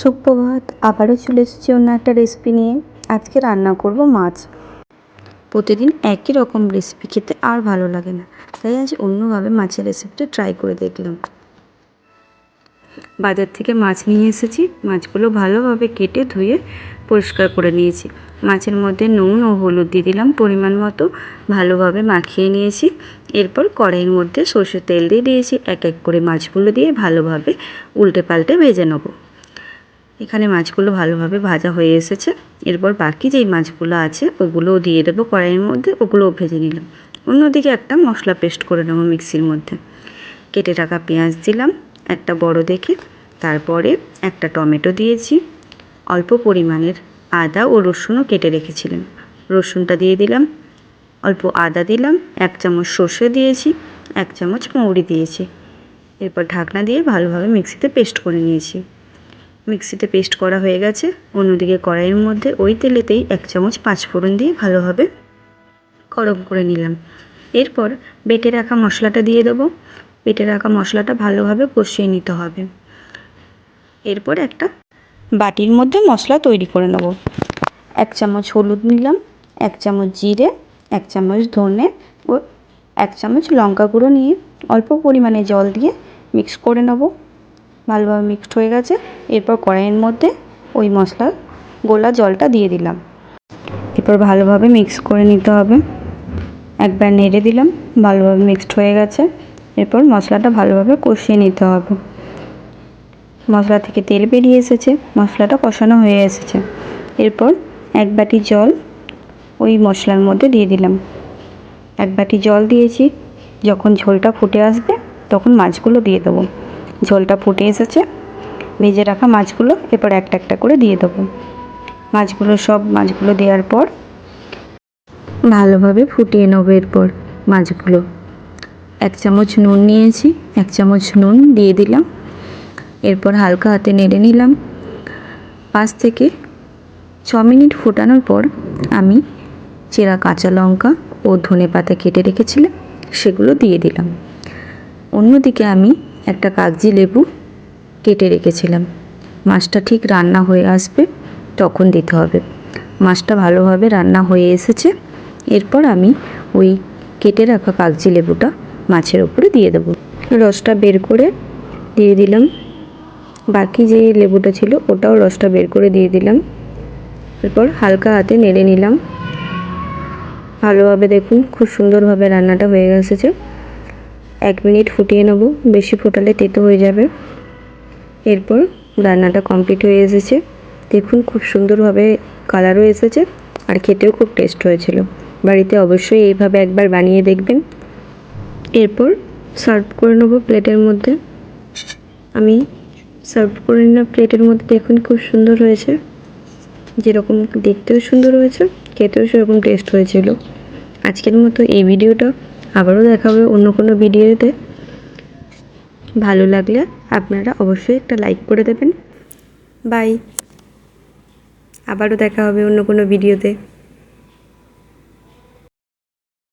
সুপ্রভাত, আবারও চলে এসেছি অন্য একটা রেসিপি নিয়ে। আজকে রান্না করব মাছ। প্রতিদিন একই রকম রেসিপি খেতে আর ভালো লাগে না। তাই আজ অন্যভাবে মাছের রেসিপিটা ট্রাই করে দেখলাম। বাজার থেকে মাছ নিয়ে এসেছি। মাছগুলো ভালোভাবে কেটে ধুয়ে পরিষ্কার করে নিয়েছি। মাছের মধ্যে নুন ও হলুদ দিয়ে দিলাম পরিমাণ মতো। ভালোভাবে মাখিয়ে নিয়েছি। এরপর কড়াইয়ের মধ্যে সর্ষের তেল দিয়ে দিয়েছি। এক এক করে মাছগুলো দিয়ে ভালোভাবে উল্টে পাল্টে ভেজে নেব। এখানে মাছগুলো ভালোভাবে ভাজা হয়ে এসেছে। এরপর বাকি যেই মাছগুলো আছে, ওগুলোও দিয়ে দেবো কড়াইয়ের মধ্যে, ওগুলোও ভেজে নিলাম। অন্যদিকে একটা মশলা পেস্ট করে নেব মিক্সির মধ্যে। কেটে রাখা পেঁয়াজ দিলাম, একটা বড় দেখে। তারপরে একটা টমেটো দিয়েছি। অল্প পরিমাণের আদা ও রসুনও কেটে রেখেছিলাম। রসুনটা দিয়ে দিলাম, অল্প আদা দিলাম, এক চামচ সর্ষে দিয়েছি, এক চামচ মৌরি দিয়েছি। এরপর ঢাকনা দিয়ে ভালোভাবে মিক্সিতে পেস্ট করে নিয়েছি। মিক্সিতে পেস্ট করা হয়ে গেছে। অন্যদিকে কড়াইয়ের মধ্যে ওই তেলেতেই এক চামচ পাঁচফোড়ন দিয়ে ভালোভাবে গরম করে নিলাম। এরপর বেটে রাখা মশলাটা দিয়ে দেবো। বেটে রাখা মশলাটা ভালোভাবে কষিয়ে নিতে হবে। এরপর একটা বাটির মধ্যে মশলা তৈরি করে নেব। এক চামচ হলুদ নিলাম, এক চামচ জিরে, এক চামচ ধনে ও এক চামচ লঙ্কা গুঁড়ো নিয়ে অল্প পরিমাণে জল দিয়ে মিক্স করে নেব। ভালোভাবে মিক্সড হয়ে গেছে। এরপর কড়াইয়ের মধ্যে ওই মশলা গোলা জলটা দিয়ে দিলাম। এরপর ভালোভাবে মিক্স করে নিতে হবে। একবার নেড়ে দিলাম, ভালোভাবে মিক্সড হয়ে গেছে। এরপর মশলাটা ভালোভাবে কষিয়ে নিতে হবে। মশলা থেকে তেল বেরিয়ে এসেছে, মশলাটা কষানো হয়ে এসেছে। এরপর এক বাটি জল ওই মশলার মধ্যে দিয়ে দিলাম। এক বাটি জল দিয়েছি, যখন ঝোলটা ফুটে আসবে, তখন মাছগুলো দিয়ে দেবো। ঝোলটা ফুটে এসেছে। ভেজে রাখা মাছগুলো এরপর একটা একটা করে দিয়ে দেবো। মাছগুলো সব মাছগুলো দেওয়ার পর ভালোভাবে ফুটিয়ে নেব এরপর মাছগুলো। এক চামচ নুন নিয়েছি, এক চামচ নুন দিয়ে দিলাম। এরপর হালকা হাতে নেড়ে নিলাম। পাঁচ থেকে ছ মিনিট ফোটানোর পর আমি চেরা কাঁচা লঙ্কা ও ধনে পাতা কেটে রেখেছিলাম, সেগুলো দিয়ে দিলাম। অন্যদিকে আমি একটা কাগজি লেবু কেটে রেখেছিলাম। মাছটা ঠিক রান্না হয়ে আসবে, তখন দিতে হবে। মাছটা ভালোভাবে রান্না হয়ে এসেছে। এরপর আমি ওই কেটে রাখা কাগজি লেবুটা মাছের ওপরে দিয়ে দেবো। রসটা বের করে দিয়ে দিলাম। বাকি যে লেবুটা ছিল, ওটাও রসটা বের করে দিয়ে দিলাম। এরপর হালকা হাতে নেড়ে নিলাম। ভালোভাবে দেখুন, খুব সুন্দরভাবে রান্নাটা হয়ে গেছে এক মিনিট ফুটিয়ে নেব, বেশি ফোটালে তেতো হয়ে যাবে। এরপর রান্নাটা কমপ্লিট হয়ে এসেছে। দেখুন খুব সুন্দরভাবে কালারও এসেছে আর খেতেও খুব টেস্ট হয়েছিল। বাড়িতে অবশ্যই এইভাবে একবার বানিয়ে দেখবেন। এরপর সার্ভ করে নেব প্লেটের মধ্যে। আমি সার্ভ করে নিলাম প্লেটের মধ্যে। দেখুন খুব সুন্দর হয়েছে। যেরকম দেখতেও সুন্দর হয়েছে, খেতেও সেরকম টেস্ট হয়েছিল। আজকের মতো এই ভিডিওটা। আবারও দেখা হবে অন্য কোনো ভিডিওতে। ভালো লাগলে আপনারা অবশ্যই একটা লাইক করে দেবেন। বাই। আবারও দেখা হবে অন্য কোনো ভিডিওতে।